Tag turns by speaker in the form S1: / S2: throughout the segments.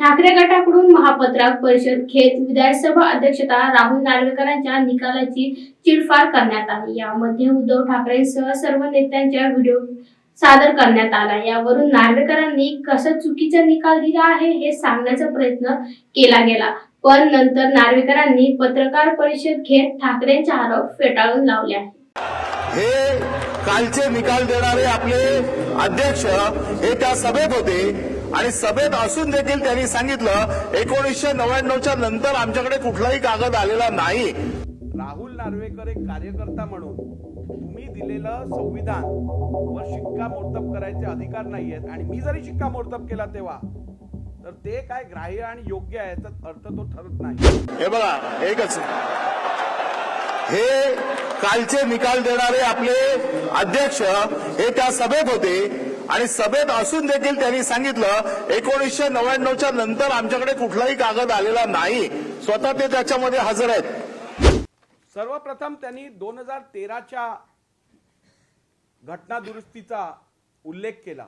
S1: ठाकरे गटाकडून महापत्रक परिषद घेत विधानसभा अध्यक्षता राहुल नार्वेकरांच्या निकालाची चिडफाड करण्यात आली. यामध्ये उद्धव ठाकरेंसह सर्व नेत्यांच्या व्हिडिओ सादर करण्यात आला. यावरून नार्वेकरांनी कसा चुकीचा निकाल दिला आहे हे सांगण्याचा प्रयत्न केला गेला. पण नंतर नार्वेकरांनी पत्रकार परिषद घेत ठाकरेंचे आरोप फेटाळून लावले आहे
S2: हे कालचे निकाल देणारे आपले अध्यक्ष हे त्या सभेत होते. आणि सभेत असून देखील त्यांनी सांगितलं एकोणीसशे नव्याण्णवच्या नंतर आमच्याकडे कुठलाही कागद आलेला नाही.
S3: राहुल नार्वेकर एक कार्यकर्ता म्हणून तुम्ही दिलेलं संविधान वर शिक्कामोर्तब करायचे अधिकार नाही आहेत आणि मी जरी शिक्कामोर्तब केला तेव्हा तर ते काय ग्राह्य आणि योग्य आहे याचा अर्थ तो ठरत नाही.
S2: हे बघा एकच. हे कालचे निकाल देणारे आपले अध्यक्ष हे त्या सभेत होते. आणि सभेत असून देखील त्यांनी सांगितलं एकोणीसशे नव्याण्णवच्या नंतर आमच्याकडे कुठलाही कागद आलेला नाही. स्वतः ते त्याच्यामध्ये हजर आहेत.
S3: सर्वप्रथम त्यांनी दोन हजार तेराच्या घटना दुरुस्तीचा उल्लेख केला.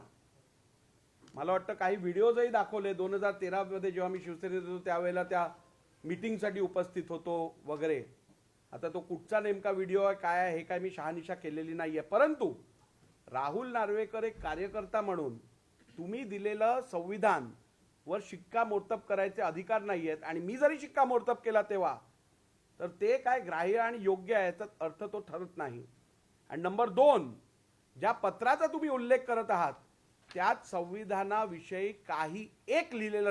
S3: मला वाटतं काही व्हिडिओजही दाखवले दोन हजार तेरा मध्ये जेव्हा मी शिवसेनेत होतो त्यावेळेला त्या मीटिंगसाठी उपस्थित होतो वगैरे. आता तो कुठचा नेमका व्हिडिओ आहे काय आहे हे काय मी शहानिशा केलेली नाहीये. परंतु राहुल नार्वेकर एक कार्यकर्ता म्हणून तुम्ही दिलेलं संविधान वर शिक्कामोर्तब करायचे अधिकार नाही आहेत आणि मी जरी शिक्कामोर्तब केला तेव्हा तर ते काय ग्राह्य आणि योग्य आहे याचा अर्थ तो ठरत नाही. आणि नंबर दोन ज्या पत्राचा तुम्ही उल्लेख करत आहात त्यात संविधानाविषयी काही एक लिहिलेलं